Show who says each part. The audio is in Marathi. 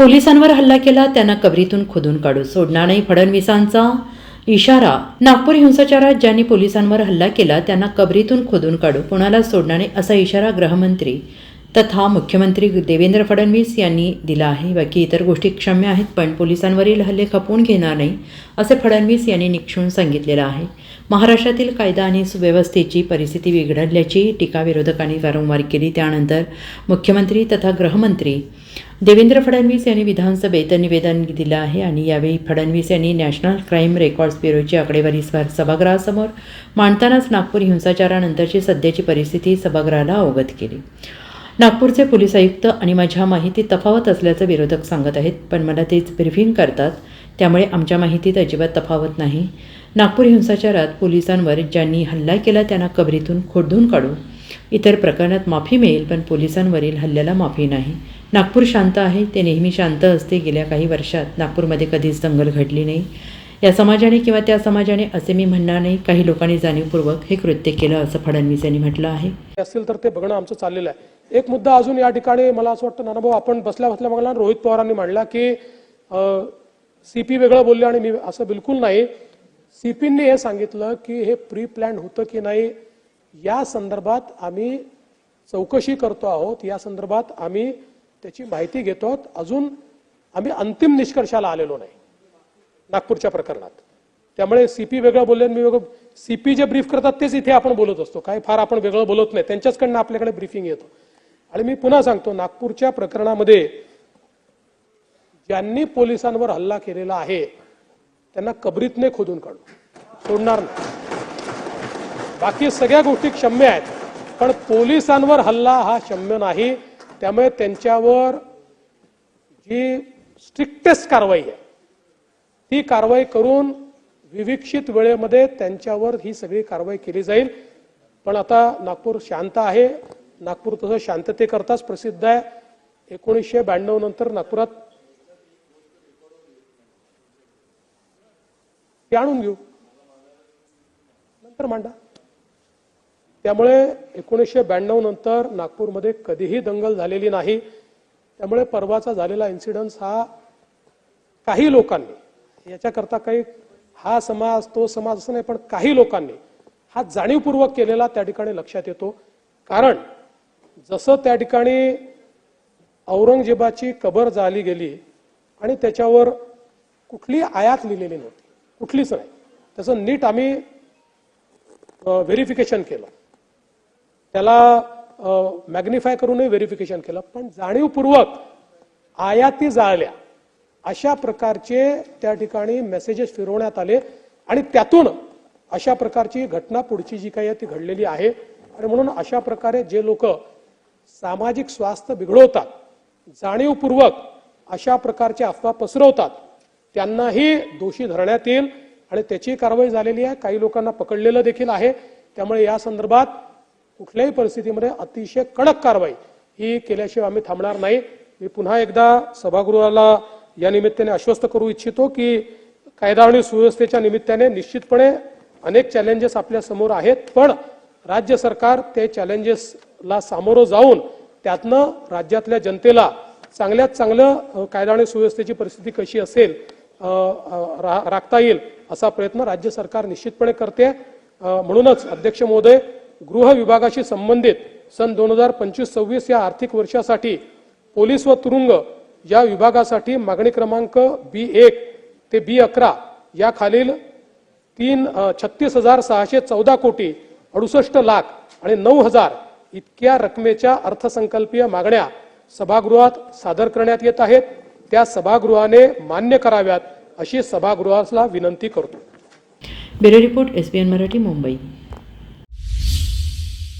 Speaker 1: पोलिसांवर हल्ला केला त्यांना कबरीतून खोदून काढू सोडणार नाही. फडणवीसांचा इशारा नागपूर हिंसाचारात ज्यांनी पोलिसांवर हल्ला केला त्यांना कबरीतून खोदून काढू कुणाला सोडणार नाही असा इशारा गृहमंत्री तथा मुख्यमंत्री देवेंद्र फडणवीस यांनी दिला आहे. बाकी इतर गोष्टी क्षम्य आहेत पण पोलिसांवरील हल्ले खपवून घेणार नाही असे फडणवीस यांनी निक्षून सांगितलेलं आहे. महाराष्ट्रातील कायदा आणि सुव्यवस्थेची परिस्थिती बिघडल्याची टीका विरोधकांनी वारंवार केली. त्यानंतर मुख्यमंत्री तथा गृहमंत्री देवेंद्र फडणवीस यांनी विधानसभेत निवेदन दिलं आहे आणि यावेळी फडणवीस यांनी नॅशनल क्राईम रेकॉर्ड्स ब्युरोची आकडेवारी सभागृहासमोर मांडतानाच नागपूर हिंसाचारानंतरची सध्याची परिस्थिती सभागृहाला अवगत केली. नागपूरचे पोलीस आयुक्त आणि माझ्या माहिती तफावत असल्याचं विरोधक सांगत आहेत पण मला तेच ब्रिफिंग करतात त्यामुळे आमच्या माहितीत अजिबात तफावत नाही. नागपूर हिंसाचारात पोलिसांवर ज्यांनी हल्ला केला त्यांना कबरीतून खोडून काढून इतर प्रकरणात माफी मिळेल पण पोलिसांवरील हल्ल्याला माफी नाही. नागपूर शांत आहे ते नेहमी शांत असते. गेल्या काही वर्षात नागपूरमध्ये कधीच दंगल घडली नाही. या समाजाने किंवा त्या समाजाने असे मी म्हणणार नाही काही लोकांनी जाणीवपूर्वक हे कृत्य केलं असं फडणवीस यांनी म्हटलं आहे.
Speaker 2: असतील तर ते बघणं आमचं चाललेलं आहे. एक मुद्दा अजून या ठिकाणी मला असं वाटतं नानाभाऊ आपण बसल्या बसल्या बघला रोहित पवारांनी मांडला की सी पी वेगळं बोलले आणि मी असं बिलकुल नाही. सीपींनी हे सांगितलं की हे प्री प्लॅन होतं की नाही या संदर्भात आम्ही चौकशी करतो आहोत. या संदर्भात आम्ही त्याची माहिती घेतो आहोत. अजून आम्ही अंतिम निष्कर्षाला आलेलो नाही नागपूरच्या प्रकरणात. त्यामुळे सीपी वेगळं बोलले आणि मी वेगळं सीपी जे ब्रीफ करतात तेच इथे आपण बोलत असतो. काय फार आपण वेगळं बोलत नाही. त्यांच्याचकडनं आपल्याकडे ब्रीफिंग येतं. आणि मी पुन्हा सांगतो नागपूरच्या प्रकरणामध्ये ज्यांनी पोलिसांवर हल्ला केलेला आहे त्यांना कबरीतने खोदून काढू. सोडणार नाही. बाकी सगळ्या गोष्टी क्षम्य आहेत. पण पोलिसांवर हल्ला हा क्षम्य नाही. त्यामुळे त्यांच्यावर जी स्ट्रिक्टेस्ट कारवाई आहे ती कारवाई करून विविक्षित वेळेमध्ये त्यांच्यावर ही सगळी कारवाई केली जाईल. पण आता नागपूर शांत आहे. नागपूर तसं शांततेकरताच प्रसिद्ध आहे. एकोणीसशे ब्याण्णव नंतर नागपुरात ते आणून घेऊ. नंतर मांडा. त्यामुळे एकोणीसशे ब्याण्णव नंतर नागपूरमध्ये कधीही दंगल झालेली नाही. त्यामुळे परवाचा झालेला इन्सिडन्स हा काही लोकांनी याच्याकरता काही हा समाज तो समाज असं नाही पण काही लोकांनी हा जाणीवपूर्वक केलेला त्या ठिकाणी लक्षात येतो. कारण जसं त्या ठिकाणी औरंगजेबाची कबर जाळली गेली आणि त्याच्यावर कुठली आयात लिहिलेली नव्हती कुठलीच नाही. त्याचं नीट आम्ही व्हेरिफिकेशन केलं. त्याला मॅग्निफाय करूनही व्हेरिफिकेशन केलं. पण जाणीवपूर्वक आयाती जाळल्या. अशा प्रकारचे त्या ठिकाणी मेसेजेस फिरवण्यात आले. आणि त्यातून अशा प्रकारची घटना पुढची जी काही आहे ती घडलेली आहे. आणि म्हणून अशा प्रकारे जे लोक सामाजिक स्वास्थ्य बिघडवतात जाणीवपूर्वक अशा प्रकारच्या अफवा पसरवतात त्यांनाही दोषी धरण्यात येईल. आणि त्याची कारवाई झालेली आहे. काही लोकांना पकडलेलं देखील आहे. त्यामुळे या संदर्भात कुठल्याही परिस्थितीमध्ये अतिशय कडक कारवाई ही केल्याशिवाय आम्ही थांबणार नाही. मी पुन्हा एकदा सभागृहाला या निमित्ताने आश्वस्त करू इच्छितो की कायदा आणि सुव्यवस्थेच्या निमित्ताने निश्चितपणे अनेक चॅलेंजेस आपल्यासमोर आहेत पण राज्य सरकार ते चॅलेंजेसला सामोरं जाऊन त्यातनं राज्यातल्या जनतेला चांगल्यात चांगलं कायदा आणि सुव्यवस्थेची परिस्थिती कशी असेल रा- राखता येईल असा प्रयत्न राज्य सरकार निश्चितपणे करते. म्हणूनच अध्यक्ष महोदय गृह विभागाशी संबंधित सन दोन हजार पंचवीस सव्वीस या आर्थिक वर्षासाठी पोलीस व तुरुंग या विभागासाठी मागणी क्रमांक बी एक ते बी अकरा या खालील तीन छत्तीस हजार सहाशे चौदा कोटी अडुसष्ट लाख आणि नऊ हजार इतक्या रकमेच्या अर्थसंकल्पीय मागण्या सभागृहात सादर करण्यात येत आहेत. त्या सभागृहाने मान्य कराव्यात अशी सभागृहाला विनंती करतो.
Speaker 1: Bureau report S Marathi Mumbai.